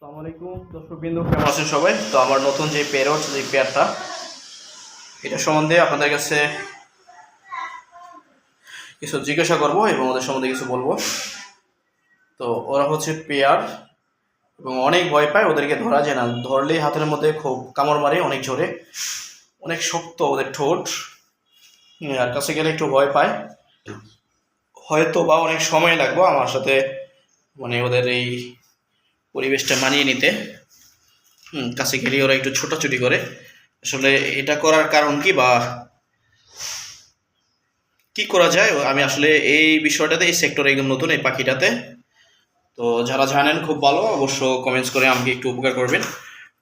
আসসালামু আলাইকুম দর্শক বিন্দু কেমন আছেন সবাই? তো আমার নতুন যে পেয়ারট যে পেয়ারটা, এটা সম্বন্ধে আপনাদের কাছে কিছু জিজ্ঞাসা করব এবং ওদের সম্বন্ধে কিছু বলব। তো ওরা হচ্ছে পেয়ার এবং অনেক ভয় পায় ওদেরকে ধরা যায় না। ধরলেই হাতের মধ্যে খুব কামড় মারে, অনেক জোরে, অনেক শক্ত ওদের ঠোঁট। আর কাছে গেলে একটু ভয় পায়। হয়তো বা অনেক সময় লাগবে আমার সাথে মানে ওদের এই পরিবেশটা মানিয়ে নিতে। হুম, কাছে গেলে ওরা একটু ছোটাছুটি করে। আসলে এটা করার কারণ কি বা কি করা যায়? আমি আসলে এই বিষয়টাতে এই সেক্টরে একদম নতুন এই পাখিটাতে। তো যারা জানেন খুব ভালো অবশ্য কমেন্টস করে আমাকে একটু উপকার করবেন।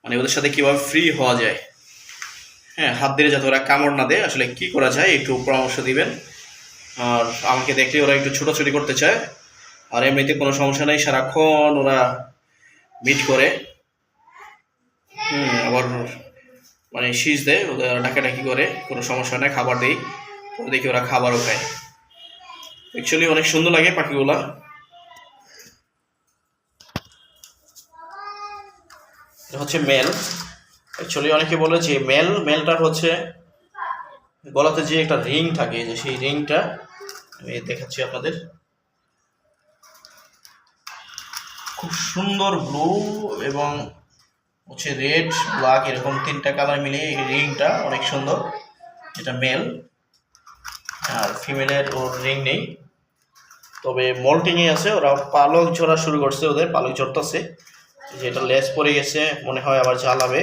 মানে ওদের সাথে কীভাবে ফ্রি হওয়া যায়। হ্যাঁ হাত দিলে যাতে ওরা কামড় না দেয় আসলে কি করা যায় একটু পরামর্শ দিবেন। আর আমাকে দেখলে ওরা একটু ছোটাছুটি করতে চায়। আর এমনিতে কোনো সমস্যা নেই সারাক্ষণ ওরা মিট করে, হুম, আবার মানে শীষ দেয়, ওদের ডাকাডাকি করে, কোনো সমস্যা নেই, খাবার দেই তো দেখি ওরা খাবারও খায়। অ্যাকচুয়ালি অনেক সুন্দর লাগে পাখিগুলা। এটা হচ্ছে মেল। অ্যাকচুয়ালি অনেকে বলে যে মেল, মেলটার হচ্ছে গলাতে যে একটা রিং থাকে, যে সেই রিংটা, আমি দেখাচ্ছি আপনাদের। খুব সুন্দর ব্লু এবং হচ্ছে রেড ব্ল্যাক এরকম তিনটা কালার মিলিয়ে এই রিংটা অনেক সুন্দর। এটা মেল আর ফিমেলের ওর রিং নেই। তবে মল্টিংয়ে আছে, ওরা পালক ঝরা শুরু করছে ওদের, পালক ঝরতেছে। যেটা লেস পড়ে গেছে, মনে হয় আবার জ্বালাবে।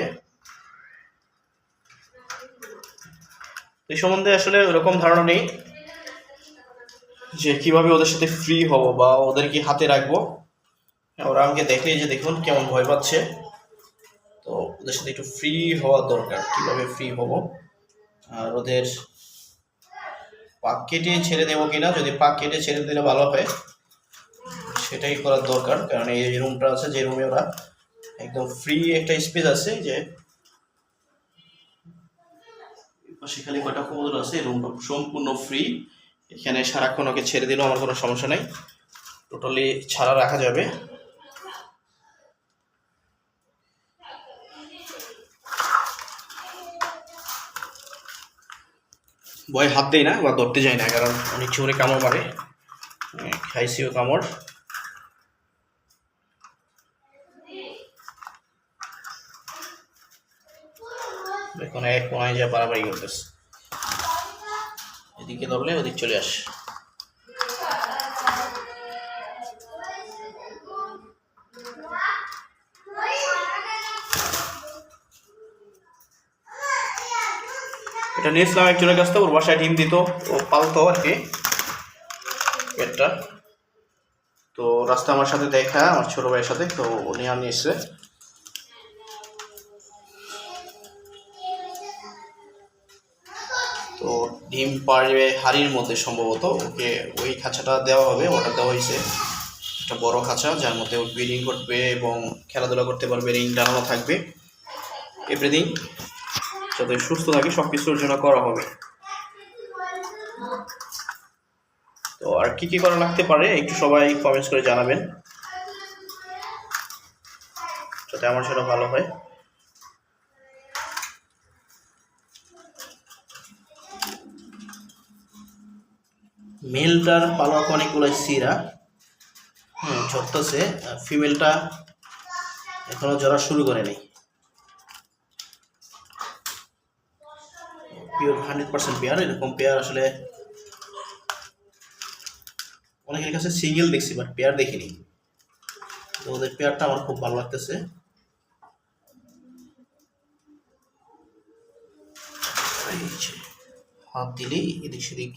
এই সম্বন্ধে আসলে ওরকম ধারণা নেই যে কীভাবে ওদের সাথে ফ্রি হব বা ওদের কি হাতে রাখব। ওরা আমাকে দেখলেই যে দেখুন কেমন ভয় পাচ্ছে। তো ওদের সাথে একটু ফ্রি হওয়া দরকার, কীভাবে ফ্রি হব? আর ওদের পাক কেটে ছেড়ে দেবো কিনা, যদি পাক কেটে ছেড়ে দিলে ভালো হয়। সেটাই করার দরকার, কারণ এই যে রুমটা আছে, যে রুমে ওরা একদম ফ্রি একটা স্পেস আছে যে খালি কয়টা কমোদর আছে রুমটা সম্পূর্ণ ফ্রি এখানে সারাক্ষণ ওকে ছেড়ে দিলেও আমার কোনো সমস্যা নেই। টোটালি ছাড়া রাখা যাবে। ভয় হাত দেয় না বা ধরতে যায় না, কারণ অনেক জোরে কামড় মারে। খাইছিও কামড়। এখন এক কোনায় যা বাড়াবাড়ি করতেছে। এদিকে ধরলে ওদিক চলে আসে। এটা নিয়েছিলাম একজনের কাছ থেকে ওর বাসায় ডিম দিত, ও পালতো আর কি। পেটটা। তো রাস্তা আমার সাথে দেখা, আমার ছোট ভাইয়ের সাথে, তো উনি আর নিয়ে এসছে। তো ডিম পাড়বে হাড়ির মধ্যে সম্ভবত, ওকে ওই খাঁচাটা দেওয়া হবে অর্ডার দেওয়া হয়েছে। একটা বড় খাঁচা, যার মধ্যে ও ব্রিডিং করবে এবং খেলাধুলা করতে পারবে, রিং টানানো থাকবে। এভরিথিং যাতে সুস্থ থাকে সব কিছুর জন্য করা হবে। তো আর কি কি করা লাগতে পারে, একটু সবাই কমেন্টস করে জানাবেন। যাতে আমার সেটা ভালো হয়। মেলটার পালক অনেকগুলো সিরা হুম, ঝরতেছে। ফিমেলটা এখনও জরা শুরু করেনি। পিওর হান্ড্রেড পার্সেন্ট পেয়ার এরকম পেয়ার আসলে অনেকের কাছে সিঙ্গেল দেখছি বাট পেয়ার দেখিনি। তো ওদের পেয়ারটা আমার খুব ভালো লাগতেছে। হাত দিলেই এদিক সেদিক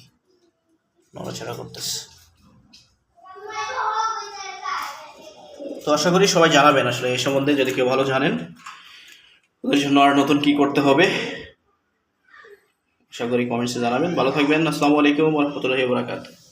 নড়াচড়া করতেছে। তো আশা করি সবাই জানাবেন আসলে এই সম্বন্ধে, যদি কেউ ভালো জানেন, ওদের জন্য আর নতুন কি করতে হবে। আশা করি কমেন্টসে জানাবেন। ভালো থাকবেন। আসসালামু আলাইকুম রহমতুল্লাহি বরাকাতুহ।